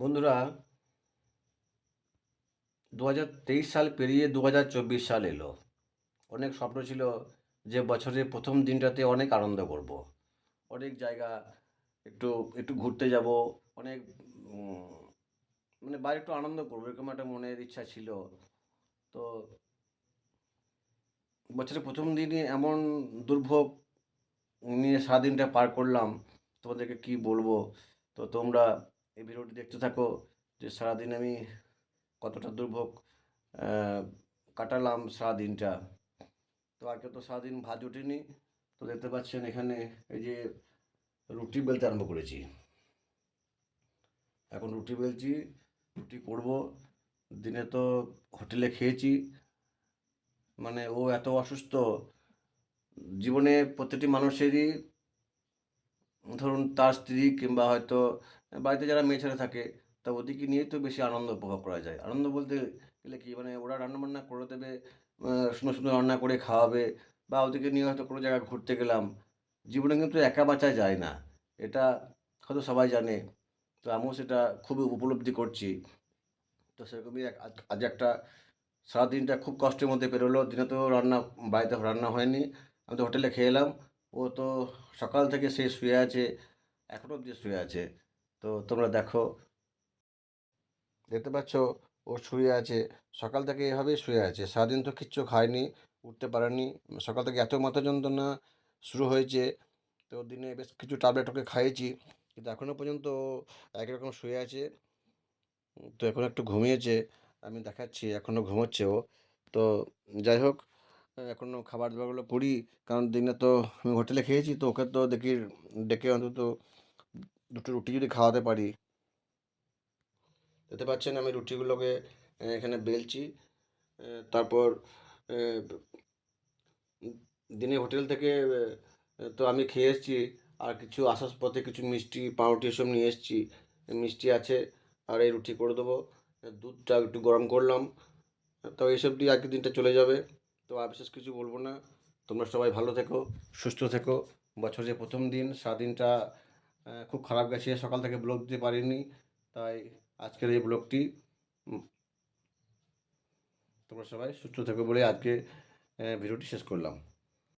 বন্ধুরা দু হাজার তেইশ সাল পেরিয়ে দু হাজার চব্বিশ সাল এলো। অনেক স্বপ্ন ছিল যে বছরের প্রথম দিনটাতে অনেক আনন্দ করব। অনেক জায়গা একটু একটু ঘুরতে যাব, অনেক মানে বাইরে একটু আনন্দ করব, এরকম একটা মনের ইচ্ছা ছিল। তো বছরের প্রথম দিনই এমন দুর্ভোগ নিয়ে সারাদিনটা পার করলাম। তোমাদেরকে কি বলব? তো তোমরা এই ভিডিওটি দেখতে থাকো যে সারাদিন আমি কতটা দুর্ভোগ কাটালাম সারাদিনটা। তো আজকে তো সারাদিন ভাত ওঠেনি তো দেখতে পাচ্ছেন এখানে এই যে রুটি বেলতে আরম্ভ করেছি। এখন রুটি বেলছি, রুটি করব। দিনে তো হোটেলে খেয়েছি মানে ও এত অসুস্থ, জীবনে প্রতিটি মানুষেরই ধরুন তার স্ত্রী কিংবা হয়তো বাড়িতে যারা মেয়ে ছেলে থাকে, তা ওদিকে নিয়েই তো বেশি আনন্দ উপভোগ করা যায়। আনন্দ বলতে গেলে কি মানে ওরা রান্না বান্না করে দেবে সুন্দর সুন্দর রান্না করে খাওয়াবে, বা ওদিকে নিয়ে হয়তো কোনো জায়গায় ঘুরতে গেলাম, জীবনে কিন্তু একা বাঁচা যায় না। এটা হয়তো সবাই জানে, তো আমিও সেটা খুবই উপলব্ধি করছি। তো সেরকমই এক- আজ একটা সারাদিনটা খুব কষ্টের মধ্যে পেরোলো। দিনে তো রান্না, বাড়িতে রান্না হয়নি। আমি তো হোটেলে খেয়ে এলাম। ও তো সকাল থেকে সে শুয়ে আছে এখনও অবধি শুয়ে আছে। তো তোমরা দেখো, দেখতে পাচ্ছ, ও শুয়ে আছে। সকাল থেকে এভাবেই শুয়ে আছে। সারাদিন তো কিচ্ছু খায়নি, উঠতে পারেনি। সকাল থেকে এত মাথা যন্ত্রণা শুরু হয়েছে, তো দিনে বেশ কিছু ট্যাবলেট ওকে খাইয়েছি। কিন্তু এখনও পর্যন্ত একই রকম শুয়ে আছে। তো এখন একটু ঘুমিয়েছে, আমি দেখাচ্ছি এখনও ঘুমোচ্ছে ও। তো যাই হোক এখনও খাবার দাবারগুলো করি কারণ দিনে তো আমি হোটেলে খেয়েছি, তো ওকে তো দেখি ডেকে অন্তত দুটো রুটি যদি খাওয়াতে পারি। দেখতে পাচ্ছেন আমি রুটিগুলোকে এখানে বেলছি তারপর দিনে হোটেল থেকে তো আমি খেয়ে এসেছি, আর কিছু আসার পথে কিছু মিষ্টি, পাউরুটি এসব নিয়ে এসেছি, মিষ্টি আছে, আর এই রুটি করে দেবো, দুধটা একটু গরম করলাম, তো এইসব দিয়ে আজকের দিনটা চলে যাবে। তো আর বিশেষ কিছু বলব না। তোমরা সবাই ভালো থেকো, সুস্থ থেকো। বছরের প্রথম দিন, সারাদিনটা খুব খারাপ গেছে। সকাল থেকে ব্লগ দিতে পারিনি, তাই আজকের এই ব্লগটি তোমরা সবাই সুস্থ থেকো বলে আজকে ভিডিওটি শেষ করলাম।